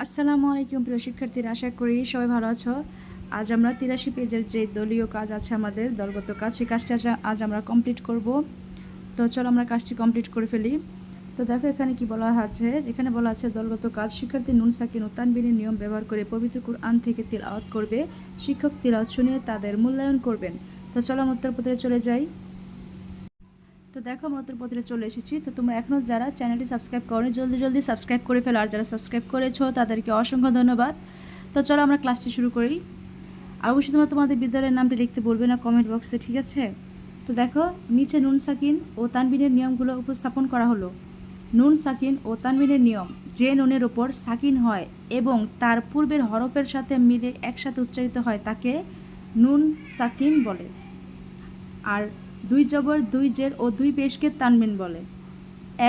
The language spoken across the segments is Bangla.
আসসালামু আলাইকুম প্রিয় শিক্ষার্থীরা, আশা করি সবাই ভালো আছো। আজ আমরা তিরাশি পেজের যে দলীয় কাজ আছে আমাদের, দলগত কাজ, সেই কাজটা আজ- আমরা কমপ্লিট করব। তো চলো আমরা কাজটি কমপ্লিট করে ফেলি। তো দেখো এখানে কি বলা আছে, এখানে বলা আছে, দলগত কাজ, শিক্ষার্থী নুন, সাকিন ও তানবিনের নিয়ম ব্যবহার করে পবিত্র কুরআন থেকে তিলাওয়াত করবে। শিক্ষক তিলাওয়াত শুনিয়ে তাদের মূল্যায়ন করবেন। তো চলো আমরা উত্তরপত্রে চলে যাই। তো দেখো আমরা উত্তরপত্রে চলে এসেছি। তো তোমরা এখনও যারা চ্যানেলটি সাবস্ক্রাইব করো জলদি জলদি সাবস্ক্রাইব করে ফেলো। আর যারা সাবস্ক্রাইব করেছ, তাদেরকে অসংখ্য ধন্যবাদ। তো চলো আমরা ক্লাসটি শুরু করি। আর অবশ্যই তোমরা তোমাদের বিদ্যালয়ের নামটি লিখতে বলবে না কমেন্ট বক্সে ঠিক আছে? তো দেখো, নিচে নুন সাকিন ও তানবিনের নিয়মগুলো উপস্থাপন করা হলো। নুন সাকিন ও তানবিনের নিয়ম, যে নুনের ওপর সাকিন হয় এবং তার পূর্বের হরফের সাথে মিলে একসাথে উচ্চারিত হয়, তাকে নুন সাকিন বলে। আর দুই জবর দুই জের ও দুই পেশকে তানবিন বলে।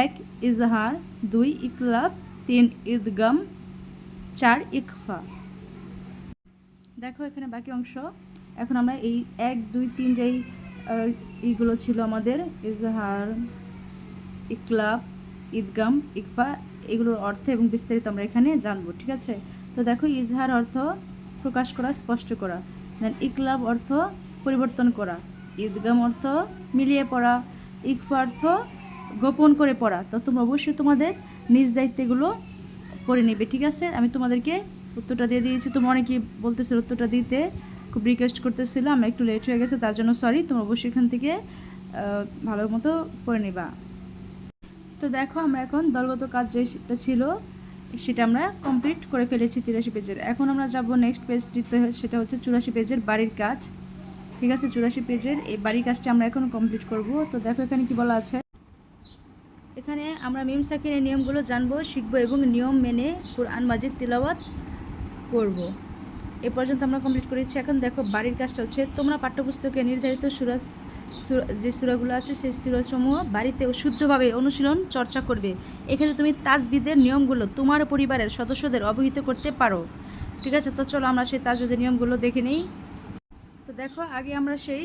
এক ইজহার দুই ইকলাব তিন ঈদগাম চার ইকফা। দেখো এখানে বাকি অংশ। এখন আমরা এই এক দুই তিন যেই আহ, ইগুলো ছিল আমাদের ইজহার ইকলাব ঈদগাম ইকফা এগুলোর অর্থ এবং বিস্তারিত আমরা এখানে জানব ঠিক আছে? তো দেখো ইজহার অর্থ প্রকাশ করা স্পষ্ট করা। দেন ইকলাব অর্থ পরিবর্তন করা। ঈদগাম অর্থ মিলিয়ে পড়া ইকফা অর্থ গোপন করে পড়া। তো তোমরা অবশ্যই তোমাদের নিজ দায়িত্বগুলো করে নেবে, ঠিক আছে? আমি তোমাদেরকে উত্তরটা দিয়ে দিয়েছি। তোমরা অনেকেই বলতেছিল উত্তরটা দিতে খুব রিকোয়েস্ট করতেছিল, আমরা একটু লেট হয়ে গেছে, তার জন্য সরি তোমরা অবশ্যই এখান থেকে ভালো মতো করে নেবা। তো দেখো, আমরা এখন দলগত কাজ যেটা ছিল, সেটা আমরা কমপ্লিট করে ফেলেছি তিরাশি পেজের। এখন আমরা যাব নেক্সট পেজটিতে সেটা হচ্ছে চুরাশি পেজের বাড়ির কাজ। ঠিক আছে, চুরাশি পেজের এই বাড়ির কাজটা আমরা এখন কমপ্লিট করব। তো দেখো এখানে কি বলা আছে? এখানে আমরা মিম সাকিনের নিয়মগুলো জানব, শিখব এবং নিয়ম মেনে কোরআন মাজিদ তিলাওয়াত করব। এ পর্যন্ত আমরা কমপ্লিট করেছি। এখন দেখো বাড়ির কাজটা হচ্ছে, তোমরা পাঠ্যপুস্তকে নির্ধারিত সুরা- যে সুরাগুলো আছে, সেই সুরাসমূহ বাড়িতে শুদ্ধভাবে অনুশীলন, চর্চা করবে। এখানে তুমি তাজবিদের নিয়মগুলো তোমার পরিবারের সদস্যদের অবহিত করতে পারো। ঠিক আছে, তো চলো আমরা সেই তাজবিদের নিয়মগুলো দেখে নিই। তো দেখো, আগে আমরা সেই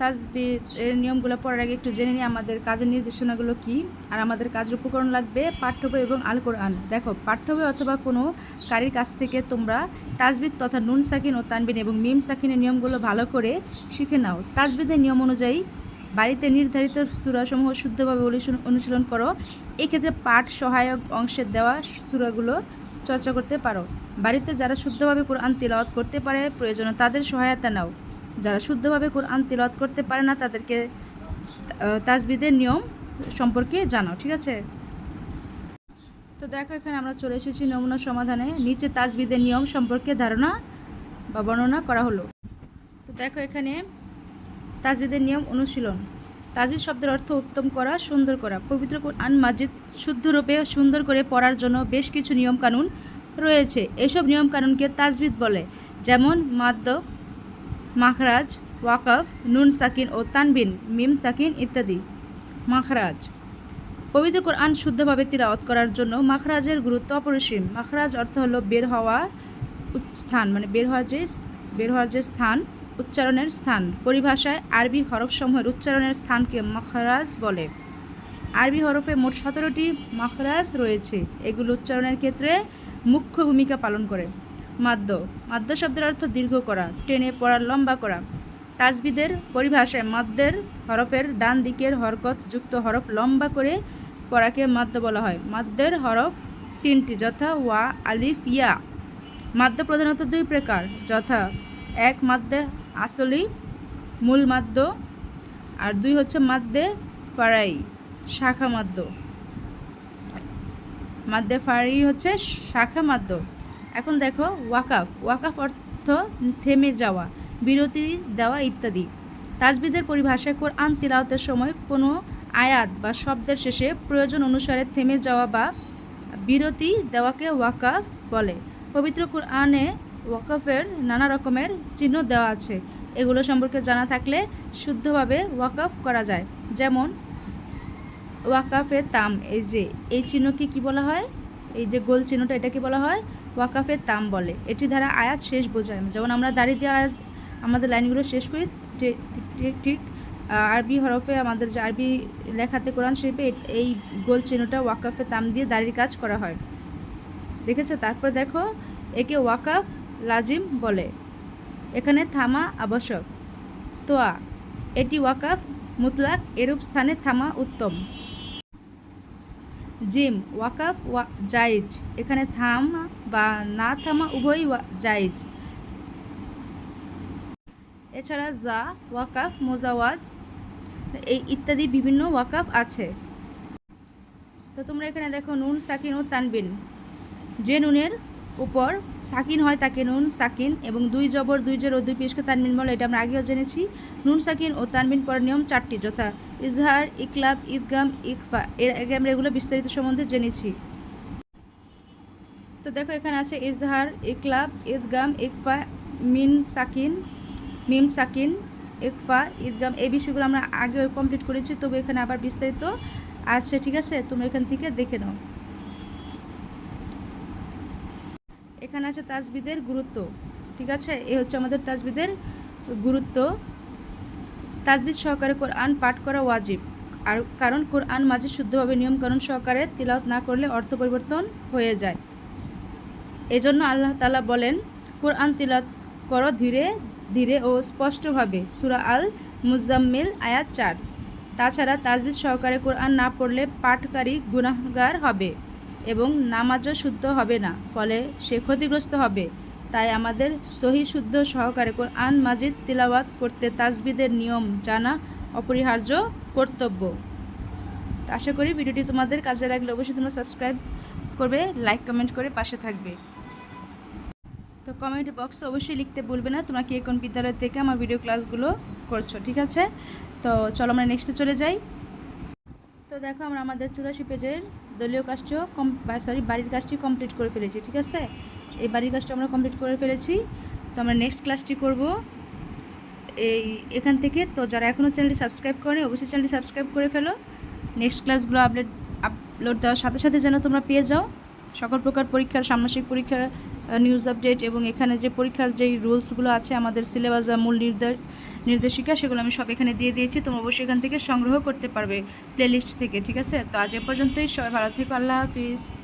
তাজবিদ এর নিয়মগুলো পড়ার আগে একটু জেনে নিই আমাদের কাজের নির্দেশনাগুলো কি আর আমাদের কাজের উপকরণ লাগবে পাঠ্য বই এবং আল কোরআন দেখো পাঠ্য বই অথবা কোনো কারির কাছ থেকে তোমরা তাজবিদ তথা নুন, সাকিন ও তানবিন এবং মিম, সাকিনের নিয়মগুলো ভালো করে শিখে নাও। তাজবিদের নিয়ম অনুযায়ী বাড়িতে নির্ধারিত সুরাসমূহ শুদ্ধভাবে অনুশীলন করো। এক্ষেত্রে পাঠ সহায়ক অংশের দেওয়া সুরাগুলো চর্চা করতে পারো। বাড়িতে যারা শুদ্ধভাবে কোরআন তিলাওয়াত করতে পারে, প্রয়োজনে তাদের সহায়তা নাও। যারা শুদ্ধভাবে কোরআন তিলাওয়াত করতে পারে না, তাদেরকে তাজবিদের নিয়ম সম্পর্কে জানাও, ঠিক আছে? তো দেখো, এখানে আমরা চলে এসেছি নমুনা সমাধানে। নিচে তাজবিদের নিয়ম সম্পর্কে ধারণা বা বর্ণনা করা হলো। তো দেখো, এখানে তাজবিদের নিয়ম অনুশীলন। তাজবিদ শব্দের অর্থ উত্তম করা, সুন্দর করা। পবিত্র কোরআন, মাজিদ শুদ্ধরূপে সুন্দর করে পড়ার জন্য বেশ কিছু নিয়মকানুন রয়েছে। এসব নিয়মকানুনকে তাজবিদ বলে। যেমন মাদ্য মাখরাজ, ওয়াকফ, নুন সাকিন ও তানবিন, মিম সাকিন ইত্যাদি। মাখরাজ। পবিত্র কোরআন শুদ্ধভাবে তিলাওয়াত করার জন্য মাখরাজের গুরুত্ব অপরিসীম। মাখরাজ অর্থ হলো বের হওয়া স্থান মানে বের হওয়ার যে বের হওয়ার যে স্থান, উচ্চারণের স্থান। পরিভাষায় আরবি হরফসমূহের উচ্চারণের স্থানকে মাখরাজ বলে। আরবি হরফে মোট সতেরোটি মাখরাজ রয়েছে। এগুলো উচ্চারণের ক্ষেত্রে মুখ্য ভূমিকা পালন করে। মাদ্য। মাদ্য শব্দের অর্থ দীর্ঘ করা, টেনে পড়া, লম্বা করা। তাজবিদের পরিভাষায় মাদ্যের হরফের ডান দিকের হরকত যুক্ত হরফ লম্বা করে পড়াকে মাদ্য বলা হয়। মাদ্যের হরফ তিনটি, যথা, ওয়া, আলিফ, ইয়া। মাদ্য প্রধানত দুই প্রকার, যথা, এক মাদ্যে আসলি, মূল মাদ্য, আর দুই হচ্ছে মাদ্যে ফারাই, শাখা মাদ্য। মাদ্যে ফারাই হচ্ছে শাখা মাদ্য। এখন দেখো, ওয়াকাফ। ওয়াকাফ অর্থ থেমে যাওয়া, বিরতি দেওয়া ইত্যাদি। তাজবিদের পরিভাষায় কোরআন তিলাওয়াতের সময় কোনো আয়াত বা শব্দের শেষে প্রয়োজন অনুসারে থেমে যাওয়া বা বিরতি দেওয়াকে ওয়াকাফ বলে। পবিত্র কোরআনে ওয়াকাফের নানা রকমের চিহ্ন দেওয়া আছে। এগুলো সম্পর্কে জানা থাকলে শুদ্ধভাবে ওয়াকাফ করা যায়। যেমন, ওয়াকাফে তাম, এই যে, এই চিহ্নকে কি বলা হয়? এই যে গোল চিহ্নটা এটাকে বলা হয়? ওয়াকাফে তাম বলে। এটি দ্বারা আয়াত শেষ বোঝায়। যেমন আমরা দাড়ি দিয়ে আয়াত, আমাদের লাইনগুলো শেষ করি ঠিক আরবি হরফে আমাদের যে আরবি লেখাতে কোরআন শিল্পে এই গোল চিহ্নটা ওয়াকাফে তাম দিয়ে দাড়ির কাজ করা হয়। দেখেছ? তারপর দেখো, একে ওয়াকাফ লাজিম বলে। এখানে থামা আবশ্যক। তোয়া, এটি ওয়াকাফ মুতলাক, এরূপ স্থানে থামা উত্তম। জিম, ওয়াকাফ ওয়া জায়েজ। এখানে থামা বা না থামা উভয়ই জাইজ এছাড়া জা ওয়াকাফ, মোজাওয়াজ, এই ইত্যাদি বিভিন্ন ওয়াকাফ আছে। তো তোমরা এখানে দেখো নুন, সাকিন ও তানবিন। যে নুনের উপর। সাকিন হয় তাকে নুন, সাকিন এবং দুই জবর, দুই জের ও দুই পেশকে তানবিন বলে, এটা আমরা আগেও জেনেছি। নুন, সাকিন ও তানমিন পড়ার নিয়ম চারটি, যথা ইজহার, ইকলাব, ঈদগাম, ইকফা, এর আগে আমরা এগুলো বিস্তারিত সম্বন্ধে জেনেছি। তো দেখো, এখানে আছে ইজহার, ইকলাব, ঈদগাম, ইকফা, মিন, সাকিন, মিম, সাকিন, ইকফা, ঈদগাম, এই বিষয়গুলো আমরা আগে কমপ্লিট করেছি, তবে এখানে আবার বিস্তারিত আছে, ঠিক আছে? তোমরা এখান থেকে দেখে নাও। এখানে আছে তাজবিদের গুরুত্ব, ঠিক আছে? এ হচ্ছে আমাদের তাজবিদের গুরুত্ব। তাজবিদ সহকারে কোরআন পাঠ করা ওয়াজিব। আর কারণ কোরআন মাঝে শুদ্ধভাবে নিয়মকানুন সহকারে তিলাওয়াত না করলে অর্থ পরিবর্তন হয়ে যায়। এজন্য আল্লাহ তালা বলেন, কোরআন তিলাওয়াত করো ধীরে ধীরে ও স্পষ্টভাবে। সুরা আল মুজাম্মিল আয়াত চার। তাছাড়া তাজবিদ সহকারে কোরআন না পড়লে পাঠকারী গুনাহগার হবে। এবং নামাজও শুদ্ধ হবে না, ফলে সে ক্ষতিগ্রস্ত হবে। তাই আমাদের সহি শুদ্ধ সহকারে কোরআন মাজিদ তিলাওয়াত করতে তাজবিদের নিয়ম জানা অপরিহার্য কর্তব্য। আশা করি ভিডিওটি তোমাদের কাজে লাগলে অবশ্যই তোমরা সাবস্ক্রাইব করবে, লাইক, কমেন্ট করে পাশে থাকবে। তো কমেন্ট বক্সে অবশ্যই লিখতে ভুলবে না, তোমরা কে কোন বিদ্যালয় থেকে আমার ভিডিও ক্লাসগুলো করছ, ঠিক আছে? তো চলো আমরা নেক্সটে চলে যাই। দেখো আমরা আমাদের চুরাশি পেজের দলীয় কাজটিও কম সরি বাড়ির কাজটি কমপ্লিট করে ফেলেছি, ঠিক আছে? এই বাড়ির কাজটা আমরা কমপ্লিট করে ফেলেছি। তো আমরা নেক্সট ক্লাসটি করব। এই, এখান থেকে তো যারা এখনও চ্যানেলটি সাবস্ক্রাইব করেনি, অবশ্যই চ্যানেলটি সাবস্ক্রাইব করে ফেলো। নেক্সট ক্লাসগুলো আপলোড আপলোড দেওয়ার সাথে সাথে যেন তোমরা পেয়ে যাও। সকল প্রকার পরীক্ষার, ষান্মাসিক পরীক্ষার নিউজ আপডেট এবং এখানে যে পরীক্ষার যেই রুলসগুলো আছে আমাদের সিলেবাস বা মূল নির্দেশ, নির্দেশিকা, সেগুলো আমি সব এখানে দিয়ে দিয়েছি। তোমরা অবশ্যই এখান থেকে সংগ্রহ করতে পারবে প্লেলিস্ট থেকে, ঠিক আছে? তো আজ এ পর্যন্তই। সবাই ভালো থেকো। আল্লাহ হাফিজ।